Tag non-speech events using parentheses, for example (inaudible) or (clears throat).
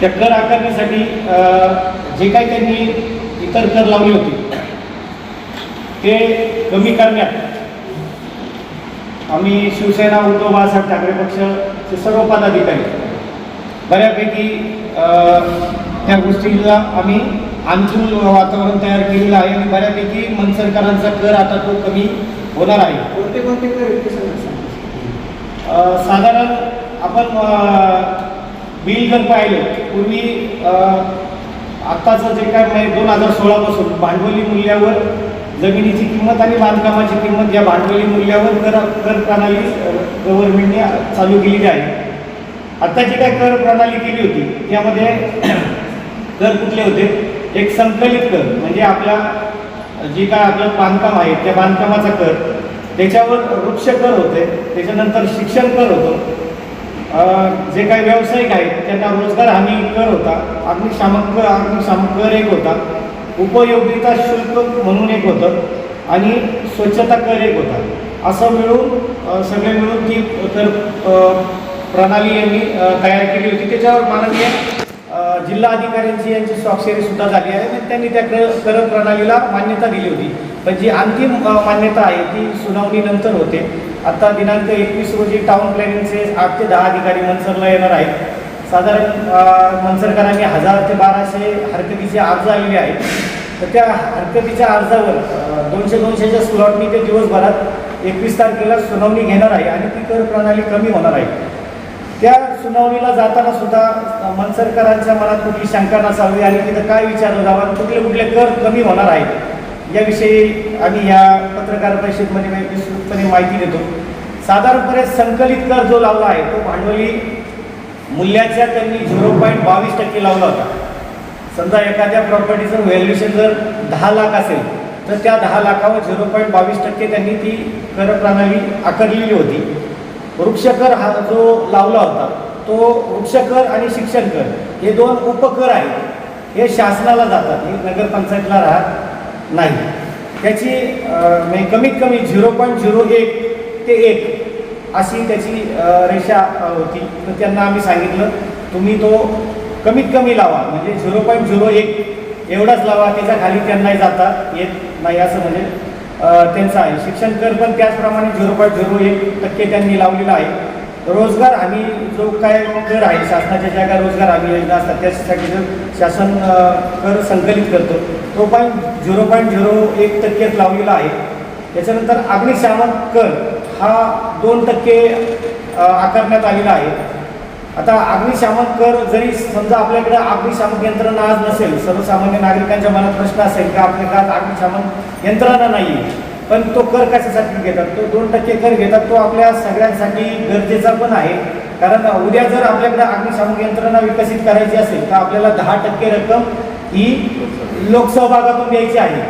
त्या कर आकारण्यासाठी जे काही त्यांनी इतर कर लावले होते ते कमी करण्यात आम्ही शिवसेना उद्धव बाळासाहेब ठाकरे पक्षाचे सर्व पदाधिकारी बऱ्यापैकी त्या गोष्टीला आम्ही अनुकूल वातावरण तयार केलेलं आहे आणि बऱ्यापैकी मनसरकरांचा कर आता तो कमी होणार आहे. कोणते कोणते कर साधारण आपण बिल जर पाहिलं पूर्वी आत्ताचं जे काय म्हणजे दोन हजार सोळापासून भांडवली मूल्यावर जमिनीची किंमत आणि बांधकामाची किंमत या भांडवली मूल्यावर कर कर प्रणाली गव्हर्नमेंटने चालू केलेली आहे. आत्ता जी काय कर प्रणाली केली होती त्यामध्ये (clears throat) कर कुठले होते? एक संकलित कर म्हणजे आपला जी काय आपलं बांधकाम आहे त्या बांधकामाचा कर त्याच्यावर वृक्ष कर होते त्याच्यानंतर शिक्षण कर होतं जे काही व्यावसायिक आहेत त्यांना रोजगार हमी कर होता अग्निशामक अग्निशामक कर एक होता उपयोगिता शुल्क म्हणून एक होतं आणि स्वच्छता कर एक होता. असं मिळून सगळे मिळून ती कर प्रणाली यांनी तयार केली होती. त्याच्यावर माननीय जिल्हा अधिकाऱ्यांची यांची स्वाक्षरी सुद्धा झाली आहे आणि त्यांनी त्या कर कर प्रणालीला मान्यता दिली होती. पण जी अंतिम मान्यता आहे ती सुनावणीनंतर होते. आता दिनांक एकवीस रोजी टाउन प्लॅनिंगचे आठ ते दहा अधिकारी मनसरला येणार आहेत. साधारण मनसरकरांनी हजार ते बाराशे हरकतीचे अर्ज आलेले आहेत. तर त्या हरकतीच्या अर्जावर दोनशे दोनशेच्या स्लॉटनी ते दिवसभरात एकवीस तारखेला सुनावणी घेणार आहे आणि ती कर प्रणाली कमी होणार आहे. त्या सुनावणीला जाताना सुद्धा मनसरकरांच्या मनात कुठली शंका नसावी आणि तिथं काय विचारलं जावा कुठले कुठले कर कमी होणार आहेत याविषयी आम्ही या पत्रकार परिषदेमध्ये विस्तृतपणे माहिती देतो. साधारणपणे संकलित कर जो लावला आहे तो भांडवली मूल्याच्या त्यांनी झिरो पॉईंट बावीस टक्के लावला होता. समजा एखाद्या प्रॉपर्टीचं व्हॅल्युएशन जर दहा लाख असेल तर त्या दहा लाखावर झिरो पॉईंट बावीस टक्के त्यांनी ती करप्रणाली आकारलेली होती. वृक्षकर हा जो लावला होता तो वृक्षकर आणि शिक्षण कर हे दोन उपकर आहेत. हे शासनाला जातात हे नगरपंचायतला राहत नाही. त्याची म्हणजे कमीत कमी झिरो पॉईंट झिरो एक ते एक अशी त्याची रेषा होती. तर त्यांना आम्ही सांगितलं तुम्ही तो कमीत कमी लावा. म्हणजे झिरो पॉईंट झिरो एक एवढाच लावा त्याच्याखाली त्यांनाही जाता येत नाही असं म्हणजे त्यांचं आहे. शिक्षण कर पण त्याचप्रमाणे झिरो पॉईंट झिरो एक टक्के त्यांनी लावलेला आहे. रोजगार हमी जो काय कर आहे शासनाच्या ज्या काय रोजगार हमी योजना असतात त्याच्यासाठी जर शासन कर संकलित करतो तो पण झिरो पॉईंट झिरो एक टक्केच लावलेला आहे. त्याच्यानंतर अग्निशामक कर हा दोन टक्के आकारण्यात आलेला आहे. आता अग्निशामक कर जरी समजा आपल्याकडे अग्निशामक यंत्रणा आज नसेल सर्वसामान्य नागरिकांच्या मनात प्रश्न असेल की आपल्या गावात अग्निशामक यंत्रणा नाही पण तो कर कशासाठी घेतात? तो दोन टक्के कर घेतात तो आपल्या सगळ्यांसाठी गरजेचा पण आहे. कारण उद्या जर आपल्याकडे अग्निशामक यंत्रणा विकसित करायची असेल तर आपल्याला दहा टक्के रक्कम ही लोकसहभागातून द्यायची आहे.